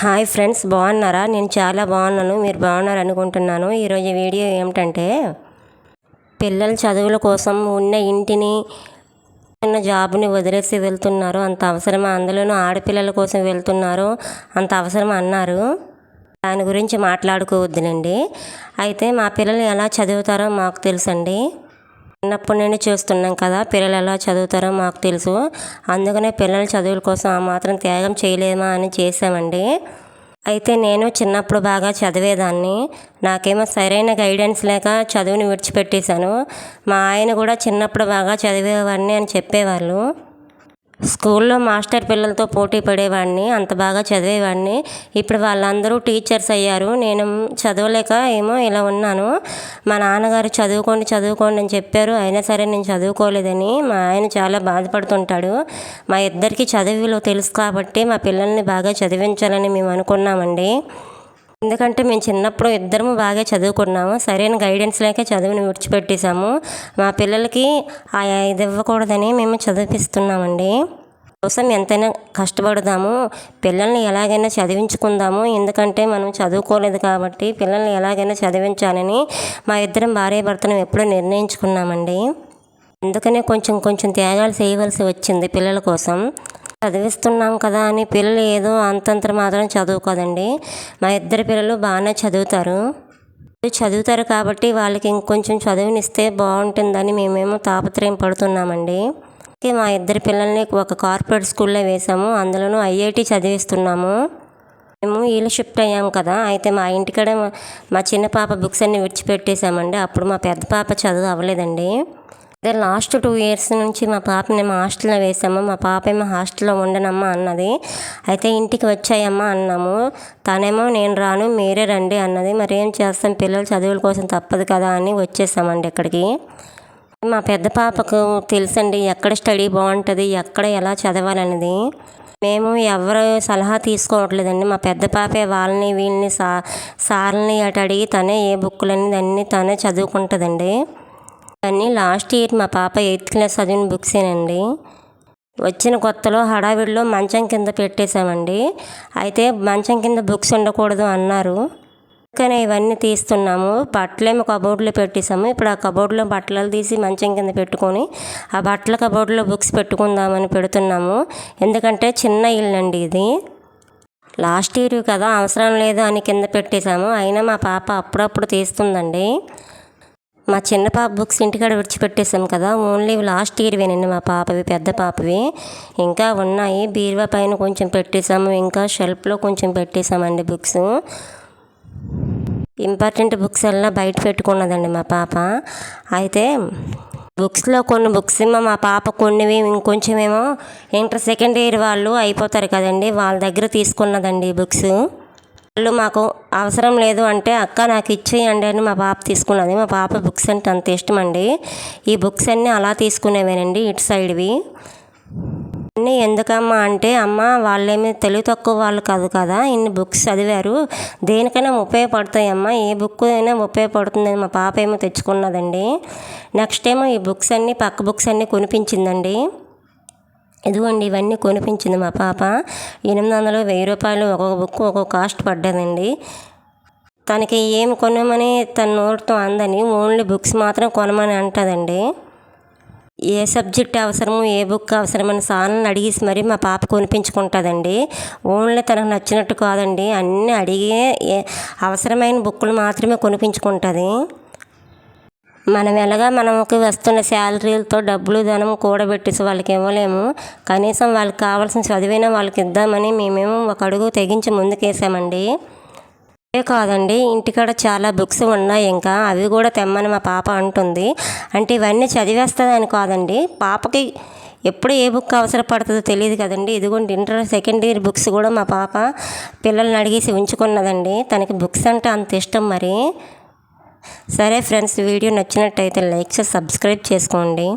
Hi friends బాగున్నారా? నేను చాలా బాగున్నాను మీరు బాగున్నారు అనుకుంటున్నాను. ఈరోజు వీడియో ఏమిటంటే పిల్లల చదువుల కోసం ఉన్న ఇంటిని ఉన్న జాబ్ని వదిలేసి వెళ్తున్నారు. అంత అవసరమా? అందులోనూ ఆడపిల్లల కోసం వెళ్తున్నారు. అంత అవసరం అన్నారు. దాని గురించి మాట్లాడుకోవద్దునండి అయితే మా పిల్లలు ఎలా చదువుతారో మాకు తెలుసండి. చిన్నప్పటి నుండి చూస్తున్నాం కదా పిల్లలు ఎలా చదువుతారో మాకు తెలుసు. అందుకనే పిల్లల చదువుల కోసం ఆ మాత్రం త్యాగం చేయలేమా అని చేసామండి అయితే నేను చిన్నప్పుడు బాగా చదివేదాన్ని. నాకేమో సరైన గైడెన్స్ లేక చదువుని విడిచిపెట్టేశాను. మా ఆయన కూడా చిన్నప్పుడు బాగా చదివేవాడిని అని చెప్పేవాళ్ళు. స్కూల్లో మాస్టర్ పిల్లలతో పోటీ పడేవాడిని అంత బాగా చదివేవాడిని. ఇప్పుడు వాళ్ళందరూ టీచర్స్ అయ్యారు. నేను చదవలేక ఏమో ఇలా ఉన్నాను. మా నాన్నగారు చదువుకోండి చదువుకోండి అని చెప్పారు. అయినా సరే నేను చదువుకోలేదని మా ఆయన చాలా బాధపడుతుంటాడు. మా ఇద్దరికి చదువులో తెలుసు కాబట్టి మా పిల్లల్ని బాగా చదివించాలని మేము అనుకున్నామండి. ఎందుకంటే మేము చిన్నప్పుడు ఇద్దరము బాగా చదువుకున్నాము. సరైన గైడెన్స్ లేక చదువుని విడిచిపెట్టేశాము. మా పిల్లలకి ఆ ఇది ఇవ్వకూడదని మేము చదివిపిస్తున్నామండి కోసం ఎంతైనా కష్టపడదాము. పిల్లల్ని ఎలాగైనా చదివించుకుందాము. ఎందుకంటే మనం చదువుకోలేదు కాబట్టి పిల్లల్ని ఎలాగైనా చదివించాలని మా ఇద్దరం భార్య భర్తను ఎప్పుడూ నిర్ణయించుకున్నామండి. అందుకనే కొంచెం కొంచెం త్యాగాలు చేయవలసి వచ్చింది పిల్లల కోసం. చదివిస్తున్నాం కదా అని పిల్లలు ఏదో అంతంత మాత్రం చదువుకోదండి మా ఇద్దరు పిల్లలు బాగానే చదువుతారు. చదువుతారు కాబట్టి వాళ్ళకి ఇంకొంచెం చదువునిస్తే బాగుంటుందని మేమేమో తాపత్రయం పడుతున్నామండి. మా ఇద్దరు పిల్లల్ని ఒక కార్పొరేట్ స్కూల్లో వేసాము అందులోనూ ఐఐటి చదివిస్తున్నాము. మేము ఇల్లు షిఫ్ట్ అయ్యాము కదా. అయితే మా ఇంటికాడ మా చిన్న పాప బుక్స్ అన్ని విడిచిపెట్టేశామండి. అప్పుడు మా పెద్ద పాప చదువు అవ్వలేదండి. అదే లాస్ట్ టూ ఇయర్స్ నుంచి మా పాపని మేము హాస్టల్లో వేసాము. మా పాప ఏమో హాస్టల్లో ఉండనమ్మా అన్నది. అయితే ఇంటికి వచ్చాయమ్మా అన్నాము. తనేమో నేను రాను మీరే రండి అన్నది. మరి ఏం చేస్తాం? పిల్లలు చదువుల కోసం తప్పదు కదా అని వచ్చేసామండి ఇక్కడికి. మా పెద్ద పాపకు తెలుసండి ఎక్కడ స్టడీ బాగుంటుంది ఎక్కడ ఎలా చదవాలనేది. మేము ఎవరు సలహా తీసుకోవట్లేదండి. మా పెద్ద పాపే వాళ్ళని వీళ్ళని సా సార్ని అటు అడిగి తనే ఏ బుక్కులన్నీ అన్నీ తనే చదువుకుంటుందండి. అన్నీ లాస్ట్ ఇయర్ మా పాప ఎయిత్ క్లాస్ చదివిన బుక్సేనండి వచ్చిన కొత్తలో హడావిడిలో మంచం కింద పెట్టేశామండి. అయితే మంచం కింద బుక్స్ ఉండకూడదు అన్నారు. కానీ ఇవన్నీ తీస్తున్నాము. బట్టలేమో కబోర్డ్లో పెట్టేసాము ఇప్పుడు ఆ కబోర్డ్లో బట్టలు తీసి మంచం కింద పెట్టుకొని ఆ బట్టల కబోర్డ్లో బుక్స్ పెట్టుకుందామని పెడుతున్నాము. ఎందుకంటే చిన్న ఇల్లు అండి ఇది. లాస్ట్ ఇయర్ కదా అవసరం లేదు అని కింద పెట్టేశాము. అయినా మా పాప అప్పుడప్పుడు తీస్తుందండి. మా చిన్న పాప బుక్స్ ఇంటికాడ విడిచిపెట్టేశాం కదా ఓన్లీ లాస్ట్ ఇయర్ వినండి మా పాపవి పెద్ద పాపవి. ఇంకా ఉన్నాయి బీరువా పైన కొంచెం పెట్టేశాము ఇంకా షెల్ఫ్లో కొంచెం పెట్టేశామండి బుక్స్. ఇంపార్టెంట్ బుక్స్ అలా బయట పెట్టుకున్నదండి మా పాప. అయితే బుక్స్లో కొన్ని బుక్స్ ఏమో మా పాప కొన్నివి ఇంకొంచెమేమో ఇంటర్ సెకండ్ ఇయర్ వాళ్ళు అయిపోతారు కదండి వాళ్ళ దగ్గర తీసుకున్నదండి బుక్స్. వాళ్ళు మాకు అవసరం లేదు అంటే అక్క నాకు ఇచ్చేయండి అని మా పాప తీసుకున్నది. మా పాప బుక్స్ అంటే అంత ఇష్టం అండి ఈ బుక్స్ అన్నీ అలా తీసుకునేవేనండి ఇటు సైడ్వి. అన్నీ ఎందుకమ్మా అంటే అమ్మ వాళ్ళేమి తెలివి తక్కువ వాళ్ళు కాదు కదా ఇన్ని బుక్స్ చదివారు. దేనికైనా ఉపయోగపడతాయమ్మా. ఏ బుక్ అయినా ఉపయోగపడుతుందని మా పాప ఏమో తెచ్చుకున్నదండి. నెక్స్ట్ ఏమో ఈ బుక్స్ అన్నీ పక్క బుక్స్ అన్నీ కొనిపించిందండి. ఇదిగోండి ఇవన్నీ కొనిపించింది మా పాప. ఎనిమిది వందలు వెయ్యి రూపాయలు ఒక్కొక్క బుక్ ఒక్కొక్క కాస్ట్ పడ్డదండి. తనకి ఏమి కొనమని తన నోటితో అందని ఓన్లీ బుక్స్ మాత్రం కొనమని అంటుందండి. ఏ సబ్జెక్ట్ అవసరము ఏ బుక్ అవసరమని సార్లను అడిగేసి మరి మా పాప కొనిపించుకుంటుందండి. ఓన్లీ తనకు నచ్చినట్టు కాదండి. అన్నీ అడిగే అవసరమైన బుక్కులు మాత్రమే కొనిపించుకుంటుంది. మనం ఎలాగా మనకి వస్తున్న శాలరీలతో డబ్బులు ధనం కూడబెట్టేసి వాళ్ళకి ఇవ్వలేము. కనీసం వాళ్ళకి కావాల్సిన చదివైనా వాళ్ళకి ఇద్దామని మేమేమో ఒక అడుగు తెగించి ముందుకేసామండి అదే కాదండి ఇంటికాడ చాలా బుక్స్ ఉన్నాయి ఇంకా. అవి కూడా తెమ్మని మా పాప అంటుంది. అంటే ఇవన్నీ చదివేస్తుందని కాదండి పాపకి ఎప్పుడు ఏ బుక్ అవసరపడుతుందో తెలియదు కదండి. ఇదిగోండి ఇంటర్ సెకండ్ ఇయర్ బుక్స్ కూడా మా పాప పిల్లల్ని అడిగేసి ఉంచుకున్నదండి. తనకి బుక్స్ అంటే అంత ఇష్టం మరి. సరే ఫ్రెండ్స్ వీడియో నచ్చినట్టయితే లైక్ సబ్స్క్రైబ్ చేసుకోండి.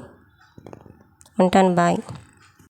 ఉంటాను బాయ్.